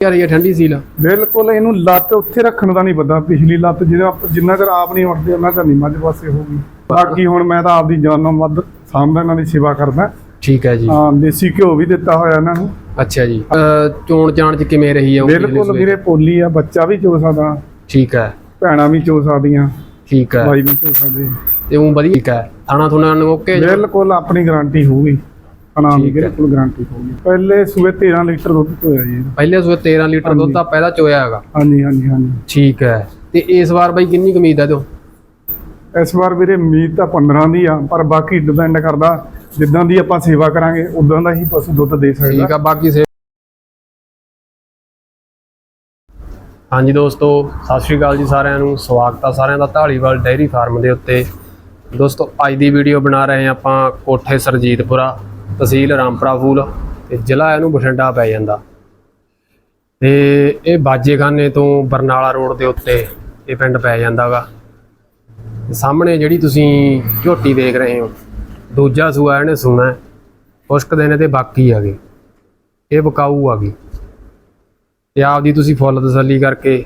ਯਾਰ ਇਹ ਠੰਡੀ ਸੀਲ ਬਿਲਕੁਲ ਇਹਨੂੰ ਲੱਤ ਉੱਥੇ ਰੱਖਣ ਦਾ ਨਹੀਂ ਪਤਾ ਪਿਛਲੀ ਲੱਤ ਜਿਹਦੇ ਜਿੰਨਾ ਚਿਰ ਆਪ ਨਹੀਂ ਉੱਠਦੇ ਉਹਨਾਂ ਚਿਰ ਨਹੀਂ ਮੱਝ ਪਾਸੇ ਹੋਊਗੀ ਬਾਕੀ ਹੁਣ ਮੈਂ ਤਾਂ ਆਪਦੀ ਜਾਨ ਨਾਲ ਵੱਧ ਸਾਂਭਦਾ ਇਹਨਾਂ ਦੀ ਸੇਵਾ ਕਰਦਾ। ਠੀਕ ਹੈ ਜੀ। ਹਾਂ ਦੇਸੀ ਘਿਓ ਵੀ ਦਿੱਤਾ ਹੋਇਆ ਇਹਨਾਂ ਨੂੰ। ਅੱਛਾ ਜੀ। ਚੋਣ ਚਾਣ ਚ ਕਿਵੇਂ ਰਹੀ ਆ ਬਿਲਕੁਲ? ਵੀਰੇ ਪੋਲੀ ਆ ਬੱਚਾ ਵੀ ਚੋ ਸਕਦਾ। ਠੀਕ ਹੈ। ਭੈਣਾਂ ਵੀ ਚੋ ਸਕਦੀਆਂ। ਠੀਕ ਹੈ। ਭਾਈ ਵੀ ਚੋ ਸਕਦੇ। ਤੇ ਉਹ ਵਧੀਆ ਠੀਕ ਹੈ। ਥਾਣਾ ਥੁਣਾ ਨੂੰ ਓਕੇ ਬਿਲਕੁਲ ਆਪਣੀ ਗਾਰੰਟੀ ਹੋਊਗੀ। ਅਨਾਮ ਦੀ ਠੀਕ ਹੈ। ਬਿਲਕੁਲ ਗਾਰੰਟੀ ਹੋਊਗੀ। ਪਹਿਲੇ ਸੂਏ 13 ਲੀਟਰ ਦੁੱਧ ਹੋਇਆ ਜੀ। ਪਹਿਲੇ ਸੂਏ 13 ਲੀਟਰ ਦੁੱਧ ਦਾ ਪਹਿਲਾ ਚੋਇਆ ਹੈਗਾ। ਹਾਂਜੀ ਹਾਂਜੀ ਹਾਂਜੀ। ਠੀਕ ਹੈ। ਤੇ ਇਸ ਵਾਰ ਬਾਈ ਕਿੰਨੀ ਕੁ ਉਮੀਦ ਹੈ ਤੋ ਇਸ ਵਾਰ ਵੀਰੇ ਉਮੀਦ ਤਾਂ 15 ਦੀ ਆ ਪਰ ਬਾਕੀ ਡਿਪੈਂਡ ਕਰਦਾ ਜਿੱਦਾਂ ਦੀ ਆਪਾਂ ਸੇਵਾ ਕਰਾਂਗੇ ਉਦਾਂ ਦਾ ਹੀ ਪਸ਼ੂ ਦੁੱਧ ਦੇ ਠੀਕ ਸਕਦਾ ਆ ਬਾਕੀ ਸੇ ਹਾਂਜੀ ਦੋਸਤੋ ਸਤਿ ਸ਼੍ਰੀ ਅਕਾਲ ਜੀ ਸਾਰਿਆਂ ਨੂੰ। ਸਵਾਗਤ ਆ ਸਾਰਿਆਂ ਦਾ ਢਾਲੀਵਾਲ ਡੈਰੀ ਫਾਰਮ ਦੇ ਉੱਤੇ। ਦੋਸਤੋ ਅੱਜ ਦੀ ਵੀਡੀਓ ਬਣਾ ਰਹੇ ਆਪਾਂ ਕੋਠੇ ਸਰਜੀਤਪੁਰਾ। ਤਹਿਸੀਲ ਰਾਮਪੁਰਾ ਫੂਲ ਤੇ ਜ਼ਿਲ੍ਹਾ ਇਹਨੂੰ ਬਠਿੰਡਾ ਪੈ ਜਾਂਦਾ। ਤੇ ਇਹ ਬਾਜੇਖਾਨੇ ਤੋਂ ਬਰਨਾਲਾ ਰੋਡ ਦੇ ਉੱਤੇ ਇਹ ਪਿੰਡ ਪੈ ਜਾਂਦਾਗਾ। ਸਾਹਮਣੇ ਜਿਹੜੀ ਤੁਸੀਂ ਝੋਟੀ ਦੇਖ ਰਹੇ ਹੋ, ਦੂਜਾ ਸੂਆ ਇਹਨੇ ਸੂਣਾ ਹੈ। ਕੁਛ ਕੁ ਦਿਨ ਇਹਦੇ ਬਾਕੀ ਹੈਗੇ, ਇਹ ਬਕਾਊ ਆ ਗਈ ਤੇ ਆਪਦੀ ਤੁਸੀਂ ਫੁੱਲ ਤਸੱਲੀ ਕਰਕੇ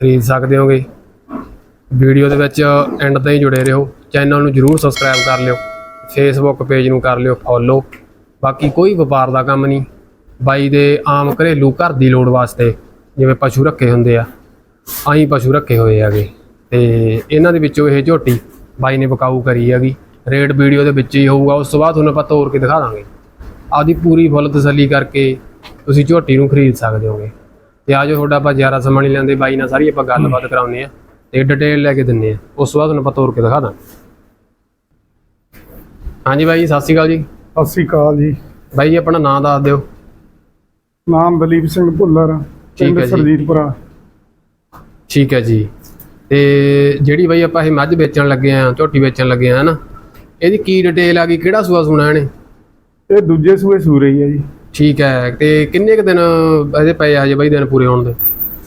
ਖਰੀਦ ਸਕਦੇ ਹੋਗੇ। ਵੀਡੀਓ ਦੇ ਵਿੱਚ ਐਂਡ ਤਾਈਂ ਜੁੜੇ ਰਹੋ, ਚੈਨਲ ਨੂੰ ਜਰੂਰ ਸਬਸਕ੍ਰਾਈਬ ਕਰ ਲਿਓ ਫੇਸਬੁੱਕ ਪੇਜ ਨੂੰ ਕਰ ਲਿਓ ਫੋਲੋ ਬਾਕੀ ਕੋਈ ਵਪਾਰ ਦਾ ਕੰਮ ਨਹੀਂ। ਬਾਈ ਦੇ ਆਮ ਘਰੇਲੂ ਘਰ ਦੀ ਲੋੜ ਵਾਸਤੇ ਜਿਵੇਂ ਪਸ਼ੂ ਰੱਖੇ ਹੁੰਦੇ ਆ ਆਹੀਂ ਪਸ਼ੂ ਰੱਖੇ ਹੋਏ ਹੈਗੇ। ਤੇ ਇਹਨਾਂ ਦੇ ਵਿੱਚੋਂ ਇਹ ਝੋਟੀ ਬਾਈ ਨੇ ਵਿਕਾਊ ਕਰੀ ਹੈਗੀ। ਰੇਟ ਵੀਡੀਓ ਦੇ ਵਿੱਚ ਹੀ ਹੋਊਗਾ ਉਸ ਤੋਂ ਬਾਅਦ ਤੁਹਾਨੂੰ ਆਪਾਂ ਤੋੜ ਕੇ ਦਿਖਾ ਦਾਂਗੇ। ਆਪਦੀ ਪੂਰੀ ਫੁੱਲ ਤਸੱਲੀ ਕਰਕੇ ਤੁਸੀਂ ਝੋਟੀ ਨੂੰ ਖਰੀਦ ਸਕਦੇ ਹੋਗੇ। ਤੇ ਆਜੋ ਤੁਹਾਡਾ ਆਪਾਂ ਜ਼ਿਆਦਾ ਸਮਾਂ ਨਹੀਂ ਲੈਂਦੇ ਬਾਈ ਨਾਲ ਸਾਰੀ ਆਪਾਂ ਗੱਲਬਾਤ ਕਰਾਉਂਦੇ ਆ ਤੇ ਡਿਟੇਲ ਲੈ ਕੇ ਦਿੰਨੇ ਆ। ਉਸ ਤੋਂ ਬਾਅਦ ਤੁਹਾਨੂੰ ਆਪਾਂ ਤੋੜ ਕੇ ਦਿਖਾ ਦਾਂ ਹਾਂਜੀ ਬਾਈ ਸਤਿ ਸ਼੍ਰੀ ਅਕਾਲ ਜੀ। ਸਤਿ ਸ੍ਰੀ ਅਕਾਲ ਜੀ। ਬਾਈ ਜੀ ਆਪਣਾ ਨਾਮ ਦੱਸ ਦਿਓ। ਨਾਮ ਦਲੀਪ ਸਿੰਘ ਭੁੱਲਰ ਠੀਕ ਹੈ ਜੀ। ਸਰਜੀਤਪੁਰਾ ਠੀਕ ਹੈ ਜੀ। ਤੇ ਜਿਹੜੀ ਬਾਈ ਆਪਾਂ ਇਹ ਮੱਝ ਵੇਚਣ ਲੱਗੇ ਆ ਝੋਟੀ ਵੇਚਣ ਲੱਗੇ ਆ ਹਨਾ? ਇਹਦੀ ਕੀ ਡਿਟੇਲ ਆ ਗਈ? ਕਿਹੜਾ ਸੂਆ ਸੁਣਾ ਇਹਨੇ? ਇਹ ਦੂਜੇ ਸੂਏ ਸੂ ਰਹੀ ਹੈ ਜੀ। ਠੀਕ ਹੈ। ਤੇ ਕਿੰਨੇ ਕੁ ਦਿਨ ਇਹਦੇ ਪਏ ਆ ਜੇ ਬਾਈ ਦਿਨ ਪੂਰੇ ਹੋਣ ਦੇ?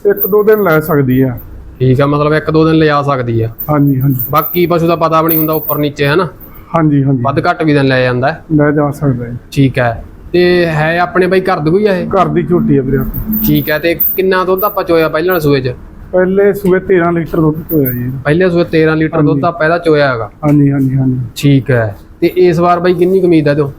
ਇੱਕ ਦੋ ਦਿਨ ਲੈ ਸਕਦੀ ਆ। ਠੀਕ ਆ ਮਤਲਬ ਇੱਕ ਦੋ ਦਿਨ ਲਿਜਾ ਸਕਦੀ ਆ। ਹਾਂਜੀ ਹਾਂਜੀ। ਬਾਕੀ ਪਸ਼ੂ ਦਾ ਪਤਾ ਵੀ ਨਹੀਂ ਹੁੰਦਾ ਉੱਪਰ ਨੀਚੇ ਹੈ ਨਾ ਹਾਂਜੀ ਹਾਂਜੀ। ਵੱਧ ਘੱਟ ਵੀ ਦਿਨ ਲੈ ਜਾਂਦਾ ਹੈ। ਲੈ ਜਾ ਸਕਦਾ ਹੈ। ਠੀਕ ਹੈ। ਤੇ ਹੈ ਆਪਣੇ ਬਾਈ ਘਰ ਦੀ ਕੋਈ ਇਹ? ਘਰ ਦੀ ਝੋਟੀ ਆ ਵੀਰੇ ਆਪਣੀ। ਠੀਕ ਹੈ ਤੇ ਕਿੰਨਾ ਦੁੱਧ ਆਪਾਂ ਚੋਇਆ ਪਹਿਲਾਂ ਸੂਏ 'ਚ? ਪਹਿਲੇ ਸੂਏ 13 ਲੀਟਰ ਦੁੱਧ ਹੋਇਆ ਜੀ। ਪਹਿਲੇ ਸੂਏ 13 ਲੀਟਰ ਦੁੱਧ ਦਾ ਪਹਿਲਾ ਚੋਇਆ ਹੈਗਾ। ਹਾਂਜੀ ਹਾਂਜੀ ਹਾਂਜੀ। ਠੀਕ ਹੈ। ਤੇ ਇਸ ਵਾਰ ਬਾਈ ਕਿੰਨੀ ਕੁ ਉਮੀਦ ਹੈ ਤੋ?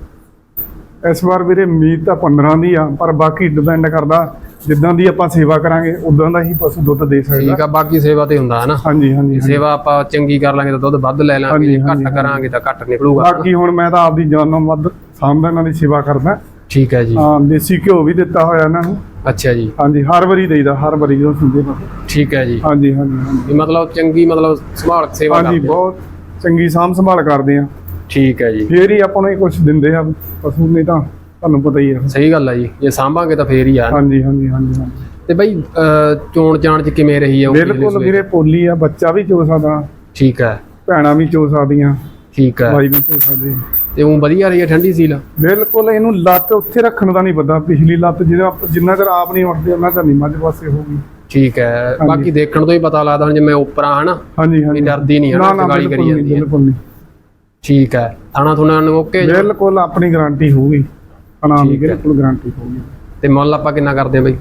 ਇਸ ਵਾਰ ਵੀਰੇ ਉਮੀਦ ਤਾਂ 15 ਦੀ ਆ ਪਰ ਬਾਕੀ ਡਿਪੈਂਡ ਕਰਦਾ ਜਿੱਦਾਂ ਦੀ ਆਪਾਂ ਸੇਵਾ ਕਰਾਂਗੇ ਉਦਾਂ ਦਾ ਹੀ ਪਸ਼ੂ ਦੁੱਧ ਦੇ ਸਕਦਾ। ਠੀਕ ਆ ਬਾਕੀ ਸੇਵਾ ਤੇ ਹੁੰਦਾ ਹੈ ਨਾ ਹਾਂਜੀ ਹਾਂਜੀ ਹਾਂਜੀ। ਸੇਵਾ ਆਪਾਂ ਚੰਗੀ ਕਰ ਲਾਂਗੇ ਤਾਂ ਦੁੱਧ ਵੱਧ ਲੈ ਲਾਂਗੇ ਹਾਂਜੀ, ਜੇ ਹਾਂਜੀ, ਘੱਟ ਕਰਾਂਗੇ ਤਾਂ ਘੱਟ ਨਿਕਲੂਗਾ ਬਾਕੀ ਹੁਣ ਮੈਂ ਤਾਂ ਆਪਦੀ ਜਾਨ ਵੱਧ ਸਾਂਭਦਾ ਇਹਨਾਂ ਦੀ ਸੇਵਾ ਕਰਦਾ। ਠੀਕ ਹੈ ਜੀ। ਹਾਂ ਦੇਸੀ ਘਿਓ ਵੀ ਦਿੱਤਾ ਹੋਇਆ ਇਹਨਾਂ ਨੂੰ। ਅੱਛਾ ਜੀ। ਹਾਂਜੀ ਹਰ ਵਾਰੀ ਦੇਈਦਾ ਹਰ ਵਾਰੀ ਜਦੋਂ ਸੁਣਦੇ ਪਸ਼ੂ ਠੀਕ ਹੈ ਜੀ। ਹਾਂਜੀ ਹਾਂਜੀ ਹਾਂਜੀ। ਇਹ ਮਤਲਬ ਚੰਗੀ ਮਤਲਬ ਸੰਭਾਲ ਸੇਵਾ ਹਾਂਜੀ ਕਰਦੇ ਹੋ। ਬਹੁਤ ਚੰਗੀ ਸਾਂਭ ਸੰਭਾਲ ਕਰਦੇ ਆ। ਠੀਕ ਹੈ ਜੀ। ਫੇਰ ਹੀ ਆਪਾਂ ਨੂੰ ਕੁਝ ਦਿੰਦੇ ਆ ਪਸ਼ੂ ਨਹੀਂ ਤਾਂ। ਤੁਹਾਨੂੰ ਪਤਾ ਹੀ ਆ। ਸਹੀ ਗੱਲ ਹੈ ਜੀ। ਜੇ ਸਾਂਭਾਂਗੇ ਤਾਂ ਫੇਰ ਹੀ ਆ। ਹਾਂਜੀ ਹਾਂਜੀ ਹਾਂਜੀ ਹਾਂਜੀ। ਤੇ ਬਾਈ ਅਹ, ਚੋਣ ਚਾਣ ਚ ਕਿਵੇਂ ਰਹੀ ਆ ਉਹ ਪਿਛਲੇ ਬਿਲਕੁਲ? ਵੀਰੇ ਪੋਲੀ ਆ ਬੱਚਾ ਵੀ ਚੋ ਸਕਦਾ। ਠੀਕ ਹੈ ਭੈਣਾਂ ਵੀ ਚੋ ਸਕਦੀਆਂ। ਠੀਕ ਹੈ ਭਾਈ ਵੀ ਚੋ ਸਕਦੇ। ਤੇ ਉਹ ਵਧੀਆ ਰਹੀ ਆ ਠੰਡੀ ਸੀਲ? ਬਿਲਕੁਲ ਇਹਨੂੰ ਲੱਤ ਉੱਥੇ ਰੱਖਣ ਦਾ ਨਹੀਂ ਪਤਾ। ਪਿਛਲੀ ਲੱਤ ਜਿਹਦੇ ਆਪ- ਜਿੰਨਾ ਚਿਰ ਆਪ ਨਹੀਂ ਉੱਠਦੇ ਉਹਨਾਂ ਚਿਰ ਨਹੀਂ ਮੱਝ ਪਾਸੇ ਹੋਊਗੀ ਠੀਕ ਹੈ ਬਾਕੀ ਦੇਖਣ ਤੋਂ ਹੀ ਪਤਾ ਲੱਗਦਾ ਹੁਣ ਜਿਵੇਂ ਉੱਪਰ ਆ ਹਨਾ? ਹਾਂਜੀ ਹਾਂਜੀ। ਡਰਦੀ ਨਹੀਂ ਨਾ ਨਾ ਗਾਲੀ ਬਿਲਕੁਲ ਕਰੀ ਨਹੀਂ ਜਾਂਦੀ ਹੈ ਬਿਲਕੁਲ ਨਹੀਂ। ਠੀਕ ਹੈ ਥਾਣਾ ਥੁਣਾ ਨੂੰ ਓਕੇ? ਬਿਲਕੁਲ ਆਪਣੀ ਗਾਰੰਟੀ ਹੋਊਗੀ। ਦੀ ਠੀਕ ਹੈ। ਬਿਲਕੁਲ ਗਾਰੰਟੀ ਹੋਊਗੀ। ਤੇ ਮੁੱਲ ਆਪਾਂ ਕਿੰਨਾ ਕਰਦੇ ਆ ਬਾਈ?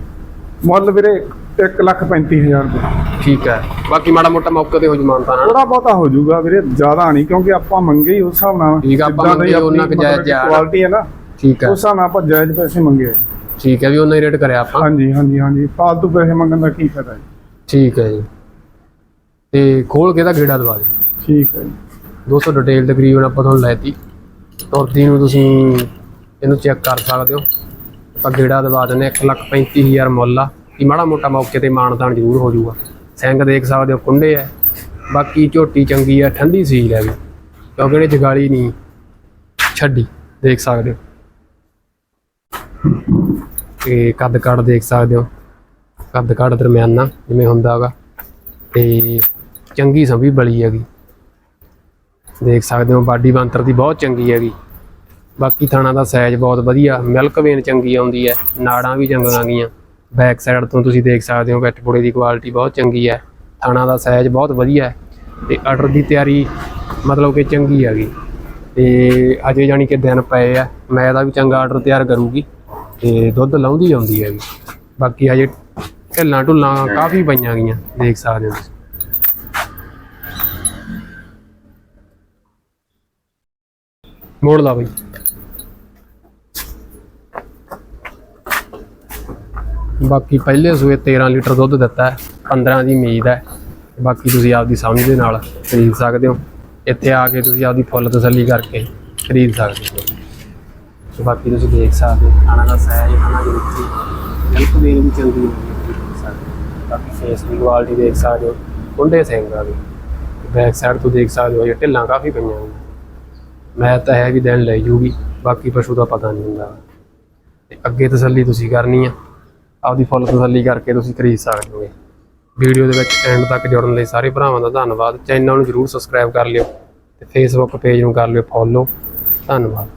ਮੁੱਲ ਵੀਰੇ 1 ਲੱਖ 35000 ਰੁਪਏ। ਠੀਕ ਹੈ। ਬਾਕੀ ਮਾੜਾ ਮੋਟਾ ਮੌਕੇ ਤੇ ਹੋ ਜਮਾਨਤਾ ਨਾ ਥੋੜਾ ਬਹੁਤਾ ਹੋ ਜਾਊਗਾ ਵੀਰੇ ਜ਼ਿਆਦਾ ਨਹੀਂ ਕਿਉਂਕਿ ਆਪਾਂ ਮੰਗੇ ਹੀ ਉਸ ਹਿਸਾਬ ਨਾਲ। ਠੀਕ ਆ, ਆਪਾਂ ਦੀ ਮੰਗੇ ਉਹਨਾਂ ਆਪਣੀ ਕੁ ਜਾਇਜ਼ ਨਾ। ਕੁਆਲਿਟੀ ਹੈ ਨਾ ਠੀਕ ਹੈ। ਉਸ ਹਿਸਾਬ ਨਾਲ ਆਪਾਂ ਜਾਇਜ਼ ਪੈਸੇ ਮੰਗੇ। ਠੀਕ ਹੈ ਵੀ ਉਹਨਾਂ ਹੀ ਰੇਟ ਕਰਿਆ ਆਪਾਂ। ਹਾਂਜੀ ਹਾਂਜੀ ਹਾਂਜੀ। ਫਾਲਤੂ ਪੈਸੇ ਮੰਗਣ ਦਾ ਕੀ ਫਾਇਦਾ ਹੈ ਠੀਕ ਹੈ ਜੀ। ਤੇ ਖੋਲ ਕੇ ਦਾ ਗੇੜਾ ਦਵਾ ਦਿਓ। ਠੀਕ ਹੈ ਜੀ। 200 ਡਿਟੇਲ ਤਕਰੀਬਨ ਆਪਾਂ ਤੁਹਾਨੂੰ ਲੈਤੀ ਤੁਰਦੀ ਨੂੰ ਤੁਸੀਂ ਇਹਨੂੰ ਚੈੱਕ ਕਰ ਸਕਦੇ ਹੋ। ਆਪਾਂ ਗੇੜਾ ਦਵਾ ਦਿੰਦੇ ਇੱਕ ਲੱਖ ਪੈਂਤੀ ਹਜ਼ਾਰ ਮੁੱਲ ਆ। ਕਿ ਮਾੜਾ ਮੋਟਾ ਮੌਕੇ ਤੇ ਮਾਨਤਾਨ ਜ਼ਰੂਰ ਹੋ ਜਾਊਗਾ। ਸਿੰਘ ਦੇਖ ਸਕਦੇ ਹੋ ਕੁੰਡੇ ਆ। ਬਾਕੀ ਝੋਟੀ ਚੰਗੀ ਆ ਠੰਡੀ ਸੀਲ ਹੈਗੀ ਕਿਉਂਕਿ ਇਹਨੇ ਜਗਾਲੀ ਨਹੀਂ ਛੱਡੀ, ਦੇਖ ਸਕਦੇ ਹੋ। ਤੇ ਕੱਦ ਕੱਦ ਦੇਖ ਸਕਦੇ ਹੋ। ਕੱਦ ਕੱਦ ਦਰਮਿਆਨਾ ਜਿਵੇਂ ਹੁੰਦਾ ਹੈਗਾ। ਤੇ ਚੰਗੀ ਸੰਭੀ ਬਲੀ ਹੈਗੀ। ਦੇਖ ਸਕਦੇ ਹੋ, ਬਾਡੀ ਬੰਤਰ ਦੀ ਬਹੁਤ ਚੰਗੀ ਹੈਗੀ। ਬਾਕੀ ਥਾਣਾ ਦਾ ਸਾਈਜ਼ ਬਹੁਤ ਵਧੀਆ ਮਿਲਕ ਵੇਨ ਚੰਗੀ ਆਉਂਦੀ ਹੈ, ਨਾੜਾਂ ਵੀ ਚੰਗੀਆਂ ਗਈਆਂ ਬੈਕ ਸਾਈਡ ਤੋਂ ਤੁਸੀਂ ਦੇਖ ਸਕਦੇ ਹੋ ਗੱਟ ਦੀ ਕੁਆਲਿਟੀ ਬਹੁਤ ਚੰਗੀ ਹੈ, ਥਾਣਾ ਦਾ ਸਾਈਜ਼ ਬਹੁਤ ਵਧੀਆ ਹੈ ਤੇ ਆਰਡਰ ਦੀ ਤਿਆਰੀ ਮਤਲਬ ਕਿ ਚੰਗੀ ਹੈਗੀ। ਤੇ ਅਜੇ ਜਾਣੀ ਕਿ ਦਿਨ ਪਏ ਆ, ਮੈਂ ਇਹਦਾ ਵੀ ਚੰਗਾ ਆਰਡਰ ਤਿਆਰ ਕਰੂਗੀ ਤੇ ਦੁੱਧ ਲਾਉਂਦੀ ਆਉਂਦੀ ਹੈਗੀ ਬਾਕੀ ਹਜੇ ਢਿੱਲਾਂ ਢੁੱਲਾਂ ਕਾਫੀ ਪਈਆਂ ਗਈਆਂ, ਦੇਖ ਸਕਦੇ ਹੋ ਤੁਸੀਂ। ਮੋੜ ਲਾ ਬਈ। ਬਾਕੀ ਪਹਿਲੇ ਸੂਏ 13 ਲੀਟਰ ਦੁੱਧ ਦਿੱਤਾ ਹੈ 15 ਦੀ ਉਮੀਦ ਹੈ। ਬਾਕੀ ਤੁਸੀਂ ਆਪਦੀ ਸਮਝ ਦੇ ਨਾਲ ਖਰੀਦ ਸਕਦੇ ਹੋ। ਇੱਥੇ ਆ ਕੇ ਤੁਸੀਂ ਆਪਦੀ ਫੁੱਲ ਤਸੱਲੀ ਕਰਕੇ ਖਰੀਦ ਸਕਦੇ ਹੋ। ਬਾਕੀ ਤੁਸੀਂ ਦੇਖ ਸਕਦੇ ਹੋ, ਖਾਣਾ ਦਾ ਸਾਈਜ਼ ਖਾਣਾ ਦੇ ਵਿੱਚ ਮਿਲਕ ਦੇਣ ਵੀ ਚੰਗੀ ਹੁੰਦੀ ਦੇਖ ਸਕਦੇ ਹੋ। ਬਾਕੀ ਫੇਸ ਦੀ ਕੁਆਲਿਟੀ ਦੇਖ ਸਕਦੇ ਹੋ, ਕੁੰਡੇ ਸਿੰਘ ਦਾ। ਵੀ ਬੈਕ ਸਾਈਡ ਤੋਂ ਦੇਖ ਸਕਦੇ ਹੋ, ਇਹ ਢਿੱਲਾਂ ਕਾਫੀ ਪਈਆਂ ਹੋਈਆਂ। ਮੈਂ ਤਾਂ ਹੈ ਵੀ ਦਿਨ ਲੈ ਜੂਗੀ, ਬਾਕੀ ਪਸ਼ੂ ਦਾ ਪਤਾ ਨਹੀਂ ਹੁੰਦਾ। ਤੇ ਅੱਗੇ ਤਸੱਲੀ ਤੁਸੀਂ ਕਰਨੀ ਆ। ਆਪਦੀ ਫੁੱਲ ਤਸੱਲੀ ਕਰਕੇ ਤੁਸੀਂ ਖਰੀਦ ਸਕਦੇ ਹੋਗੇ ਵੀਡੀਓ ਦੇ ਵਿੱਚ ਐਂਡ ਤੱਕ ਜੁੜਨ ਲਈ ਸਾਰੇ ਭਰਾਵਾਂ ਦਾ ਧੰਨਵਾਦ। ਚੈਨਲ ਨੂੰ ਜਰੂਰ ਸਬਸਕ੍ਰਾਈਬ ਕਰ ਲਿਓ ਤੇ ਫੇਸਬੁੱਕ ਪੇਜ ਨੂੰ ਕਰ ਲਿਓ ਫੋਲੋ ਧੰਨਵਾਦ।